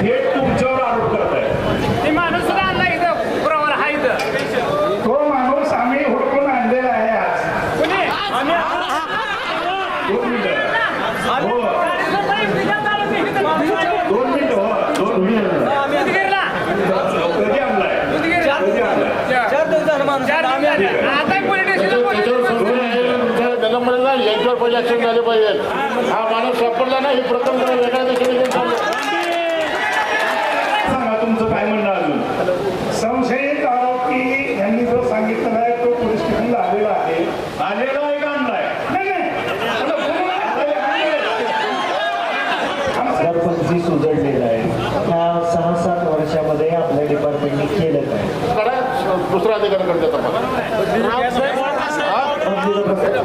थेट तुमच्यावर आरोप करताय ते माणूस हा आम्ही हुडकून आणलेला आहे आज. कुणी? दोन मिनिटं. हो. दोन मिनिटं हो. दोन मिनिटं. उदगीरला. कधी आणलाय? उदगीरला. कधी आणलाय? चार दिवस झाले. आता पोलीस स्टेशनला पोलीस यांच्यावर पहिले ऍक्शन झाले पाहिजे हा माणूस सापडला नाही हे जरा वेगळ्या दिशेने घेऊन चाललं सांगा तुमचं काय म्हणणं अजून संशयित आरोपी यांनी जो सांगितलेला आहे तो पोलीस स्टेशनला आलेला आहे आलेला आहे का आणलाय नाही नाही आता बोलू पंचवीस उजळलेला आहे. ह्या सहा सात वर्षामध्ये आपल्या डिपार्टमेंटने केलं काय अधिकाऱ्याकडे तपास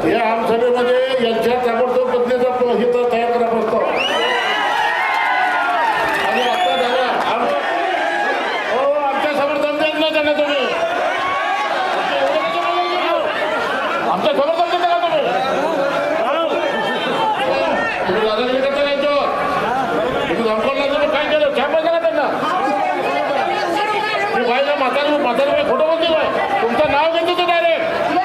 या आमसभेमध्ये यांच्या ताबडतोब बदलीचा हित तयार करा प्रस्ताव आणि आता दादा आम- हो आमच्यासमोर दमदेत नाही त्यांना तुम्ही आमच्यासमोर दमदेत का तुम्ही तुम्ही दादागिरी करता नाही यांच्यावर तुम्ही धमकवलं तुम्ही काय केलं छाप का त्यांना बायला बाईला म्हातारी म्हातारी बाई खोटं बोलते बाय तुमचं नाव घेतो तो डायरेक्ट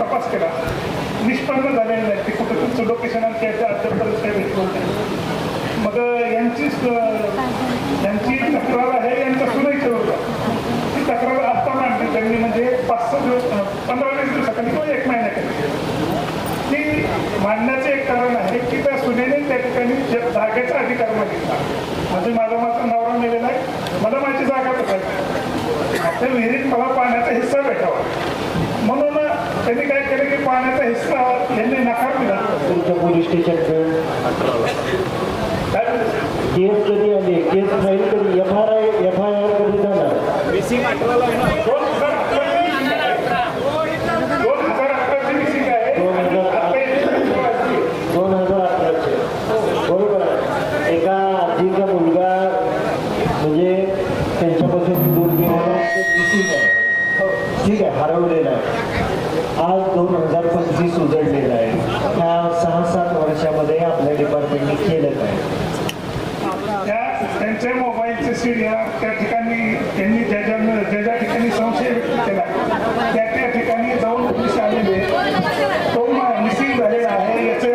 तपास केला. निष्पन्न झालेलं नाही. ते कुठं तुमचं लोकेशन आणि त्याच्या अध्यक्ष मग यांची यांची तक्रार आहे यांचा सुनायचं होतं. ती तक्रार आत्ता मांडली त्यांनी म्हणजे पाच सहा दिवस पंधरा वीस दिवसाखाली किंवा एक महिन्याखाली ती मांडण्याचं एक कारण आहे की त्या सुनेने त्या ठिकाणी जागेचा अधिकार मागितला. म्हणजे माझा माझा नवरा मेलेला आहे. मला माझी जागा बसायची. आपल्या विहिरीत मला पाण्याचा हिस्सा भेटावा. म्हणून त्यांनी काय केलं की पाण्याचा हिस्सा यांनी नकार दिला. तुमच्या पोलीस स्टेशनकडे केस कधी आली? केस फाईल कधी? F R I F I R कधी झाला? दोन हजार अकराची मिसिंग आहे. दोन हजार अकराची मिसिंग आहे दोन हजार आता येते सोळाची. दोन हजार अकराचे बरोबर आहे एका आजीचा मुलगा म्हणजे त्यांच्यापासून दूर गेलेला तो missing आहे ठीक आहे हरवलेला आहे आज दोन हजार पंचवीस उजळलेला आहे ह्या सहा सात वर्षामध्ये आपल्या डिपार्टमेंटने केलं काय त्या त्याचे मोबाईलचे सीडिया त्या ठिकाणी त्यांनी ज्या ज्या ज्या ज्या ठिकाणी संशय व्यक्त केला त्या त्या ठिकाणी जाऊन पोलीस आलेले तो मिसिंग झालेला आहे. याचे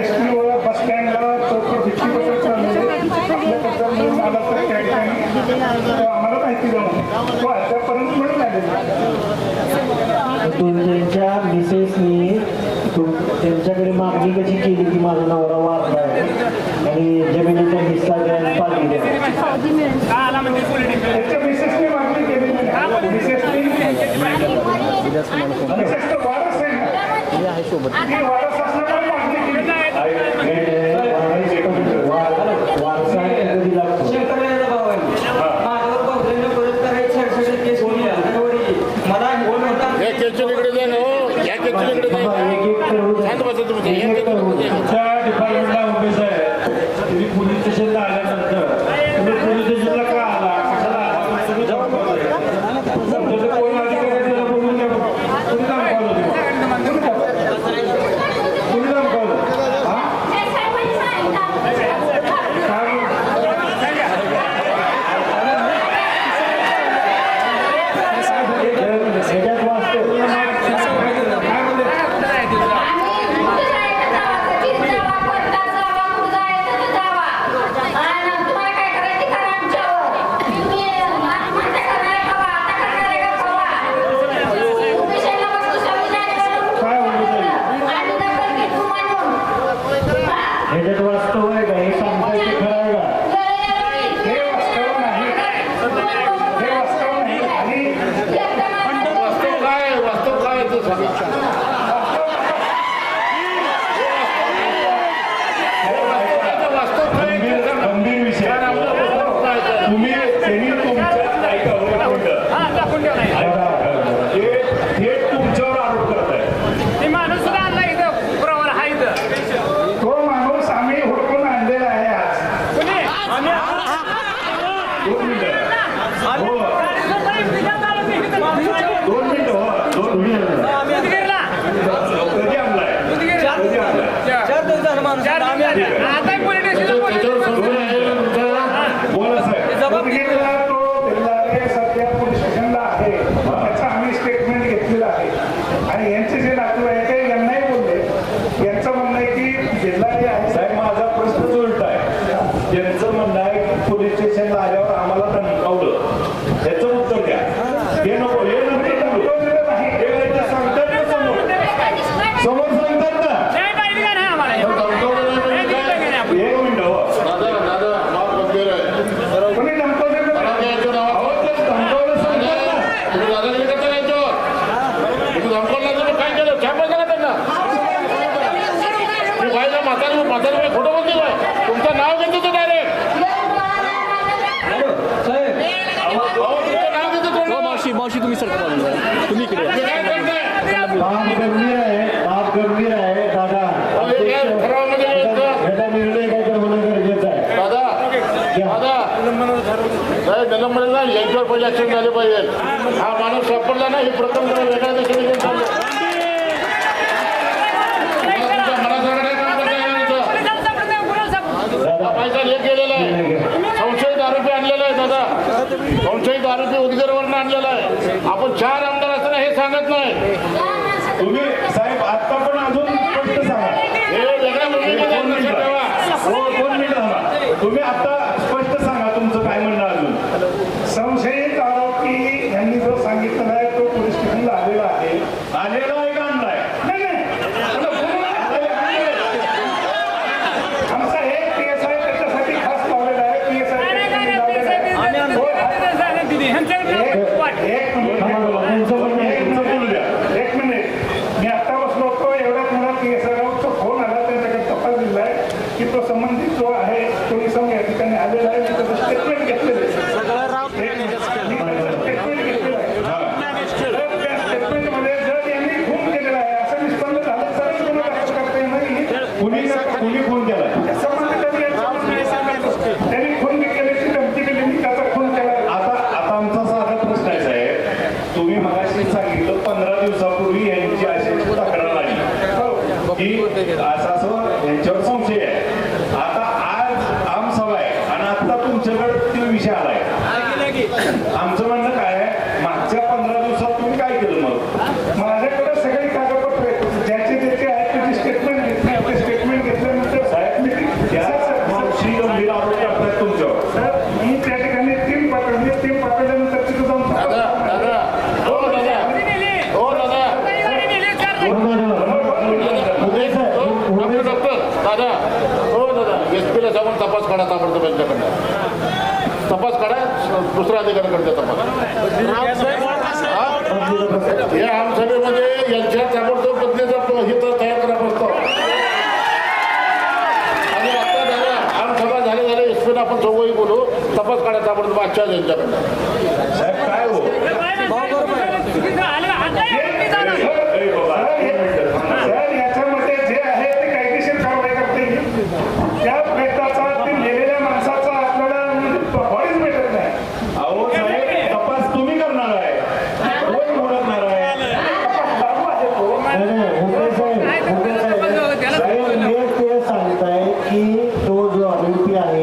एस टीवर बस स्टँडला चौकट भिक्षी बसत आपल्याबद्दल मिळून आला तर त्या ठिकाणी आम्हाला माहिती जाऊन तो अद्यापर्यंत मिळून आलेला तुमच्या मिसेसनी तुम त्यांच्याकडे मागणी कशी केली की माझा नवरा वारला आहे? आणि का तुम्ही इकडे काम गंभीर आहे काम गंभीर आहे दादा. याचा निर्णय काहीतरी होणं गरजेचं आहे. दादा दादा. निलंबनाला यांच्यावर पहिले ऍक्शन झाले पाहिजे हा माणूस सापडला ना हे प्रथम वेगळ्या दिशेने मनासारखं पैसा लेख गेलेला हो दोन तुम्ही आता स्पष्ट सांगा तुमचं काय म्हणणं अजून. संशयित जो सांगितलेला आहे तो पोलीस स्टेशनला आलेला आहे. आलेला आहे का आणलाय? आमचा हे पी एस आय खास लावलेला आहे. पी एस आय एक दुसरा अधिकार करते हे? आमसभेमध्ये यांच्या ताबडतोब हित तयार करा प्रस्ताव आणि आता झाल्या आमसभा झाले झाले. आपण चौघही बोलू. तपास काढा ताबडतोब आजच्या यांच्याकडनं. काय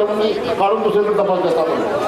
यांची ताबडतोब तपास अधिकारी म्हणून काढून दुसरीकडे तपास द्या ताबडतोब